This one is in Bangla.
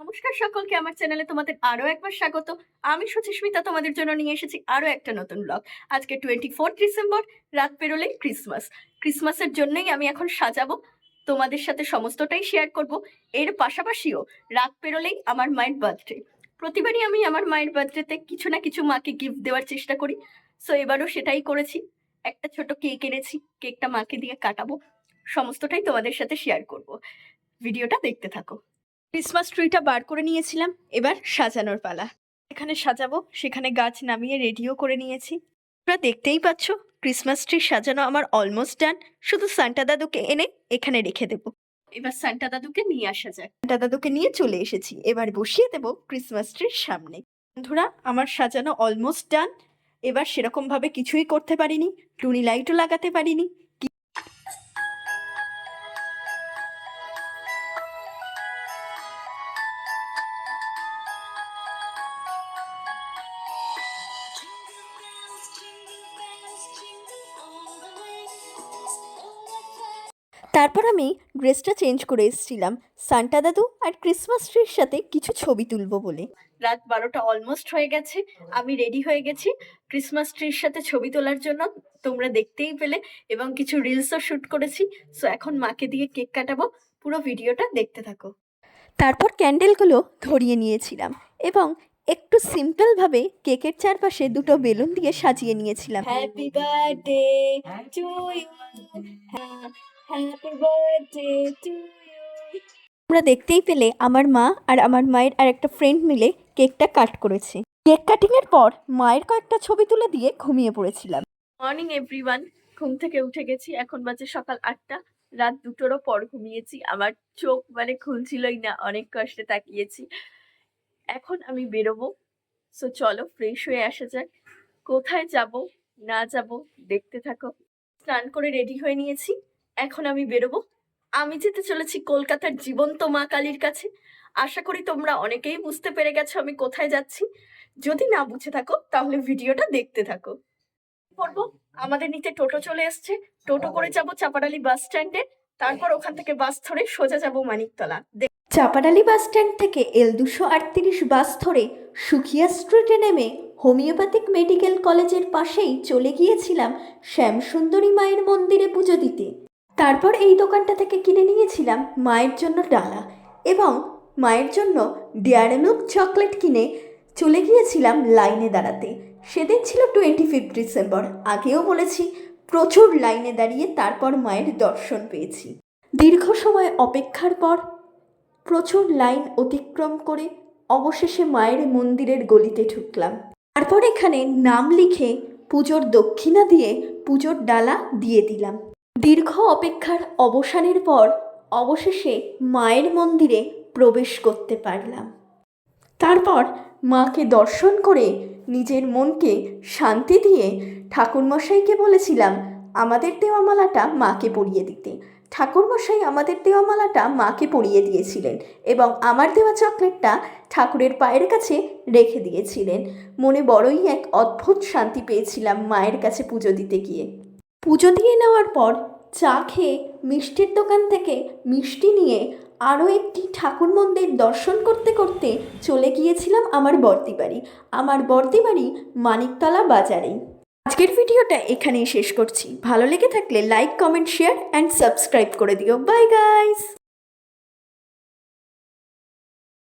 নমস্কার সকলকে, আমার চ্যানেলে তোমাদের আরও একবার স্বাগত। আমি সুচিস্মিতা, তোমাদের জন্য নিয়ে এসেছি আরও একটা নতুন ব্লগ আজকে টোয়েন্টি ফোর্থ ডিসেম্বর রাত পেরোলেই ক্রিসমাস ক্রিসমাসের জন্যই আমি এখন সাজাবো, তোমাদের সাথে সমস্তটাই শেয়ার করব। এর পাশাপাশিও রাত পেরোলেই আমার মায়ের বার্থডে প্রতিবারই আমি আমার মায়ের বার্থডেতে কিছু না কিছু মাকে গিফট দেওয়ার চেষ্টা করি। সো এবারও সেটাই করেছি। একটা ছোট কেক এনেছি কেকটা মাকে দিয়ে কাটাবো। সমস্তটাই তোমাদের সাথে শেয়ার করব। ভিডিওটা দেখতে থাকো। ক্রিসমাস ট্রিটা বার করে নিয়েছিলাম, এবার সাজানোর পালা। এখানে সাজাবো, সেখানে গাছ নামিয়ে রেডিও করে নিয়েছি। তোমরা দেখতেই পাচ্ছ, ক্রিসমাস ট্রি সাজানো আমার অলমোস্ট ডান শুধু সান্টা দাদুকে এনে এখানে রেখে দেবো। এবার সান্টা দাদুকে নিয়ে আসা যায় সান্টা দাদুকে নিয়ে চলে এসেছি। এবার বসিয়ে দেবো ক্রিসমাস ট্রির সামনে। বন্ধুরা, আমার সাজানো অলমোস্ট ডান এবার সেরকমভাবে কিছুই করতে পারিনি। টুনি লাইটও লাগাতে পারিনি। তারপর আমি ড্রেসটা চেঞ্জ করে এসেছিলাম। সান্টা দাদু আর ক্রিসমাস ট্রির সাথে কিছু ছবি তুলবো বলে। রাত বারোটা অলমোস্ট হয়ে গেছে। আমি রেডি হয়ে গেছি ক্রিসমাস ট্রির সাথে ছবি তোলার জন্য। তোমরা দেখতেই পেলে এবং কিছু রিলসও শ্যুট করেছি। সো এখন মাকে দিয়ে কেক কাটাবো। পুরো ভিডিওটা দেখতে থাকো। তারপর ক্যান্ডেলগুলো ধরিয়ে নিয়েছিলাম এবং একটু সিম্পলভাবে কেকের চারপাশে দুটো বেলুন দিয়ে সাজিয়ে নিয়েছিলাম। হ্যাপি বার্থডে টু ইউ তোমরা দেখতেই পেলে আমার মা আর আমার মায়ের আর একটা ফ্রেন্ড মিলে কেকটা কাট করেছে। কেক কাটিং এর পর মায়ের কয়েকটা ছবি তুলে দিয়ে ঘুমিয়ে পড়েছিলাম। মর্নিং এভরিওয়ান ঘুম থেকে উঠে গেছি। এখন বাজে সকাল আটটা। রাত দুটোরও পর ঘুমিয়েছি। আমার চোখ মানে খুলছিলই না। অনেক কষ্টে তাকিয়েছি। এখন আমি বেরোবো। সো চলো ফ্রেশ হয়ে আসা যাক। কোথায় যাব? না যাব। দেখতে থাকো। স্নান করে রেডি হয়ে নিয়েছি। এখন আমি বেরোবো। আমি যেতে চলেছি কলকাতার জীবন্ত মা কালীর কাছে। আশা করি তোমরা অনেকেই বুঝতে পেরে গেছো আমি কোথায় যাচ্ছি। যদি না বুঝে থাকো, তাহলে ভিডিওটা দেখতে থাকো। পড়ব আমাদের নিতে টোটো চলে এসছে। টোটো করে যাব চাপাডালি বাস স্ট্যান্ডে। তারপর ওখান থেকে বাস ধরে সোজা যাব মানিকতলা। চাপাডালি বাস স্ট্যান্ড থেকে এল দুশো আটত্রিশ বাস ধরে সুখিয়া স্ট্রিটে নেমে হোমিওপ্যাথিক মেডিকেল কলেজের পাশেই চলে গিয়েছিলাম শ্যামসুন্দরী মায়ের মন্দিরে পুজো দিতে। তারপর এই দোকানটা থেকে কিনে নিয়েছিলাম মায়ের জন্য ডালা এবং মায়ের জন্য ডেয়ারি মিল্ক চকলেট কিনে চলে গিয়েছিলাম লাইনে দাঁড়াতে। সেদিন ছিল টোয়েন্টি ফিফথ ডিসেম্বর। আগেও বলেছি, প্রচুর লাইনে দাঁড়িয়ে তারপর মায়ের দর্শন পেয়েছি। দীর্ঘ সময় অপেক্ষার পর প্রচুর লাইন অতিক্রম করে অবশেষে মায়ের মন্দিরের গলিতে ঢুকলাম। তারপর এখানে নাম লিখে পুজোর দক্ষিণা দিয়ে পুজোর ডালা দিয়ে দিলাম। দীর্ঘ অপেক্ষার অবসানের পর অবশেষে মায়ের মন্দিরে প্রবেশ করতে পারলাম। তারপর মাকে দর্শন করে নিজের মনকে শান্তি দিয়ে ঠাকুরমশাইকে বলেছিলাম, আমাদের দেওয়া মালাটা মাকে পরিয়ে দিতে। ঠাকুরমশাই আমাদের দেওয়া মালাটা মাকে পরিয়ে দিয়েছিলেন এবং আমার দেওয়া চকলেটটা ঠাকুরের পায়ের কাছে রেখে দিয়েছিলেন। মনে বড়ই এক অদ্ভুত শান্তি পেয়েছিলাম মায়ের কাছে পুজো দিতে গিয়ে। পুজো দিয়ে নেওয়ার পর চা খেয়ে মিষ্টির দোকান থেকে মিষ্টি নিয়ে আরও একটি ঠাকুর মন্দির দর্শন করতে করতে চলে গিয়েছিলাম আমার বর্তি বাড়ি। আমার বর্তি বাড়ি মানিকতলা বাজারেই। আজকের ভিডিওটা এখানেই শেষ করছি। ভালো লেগে থাকলে like, comment, share, and subscribe করে দিও। Bye guys!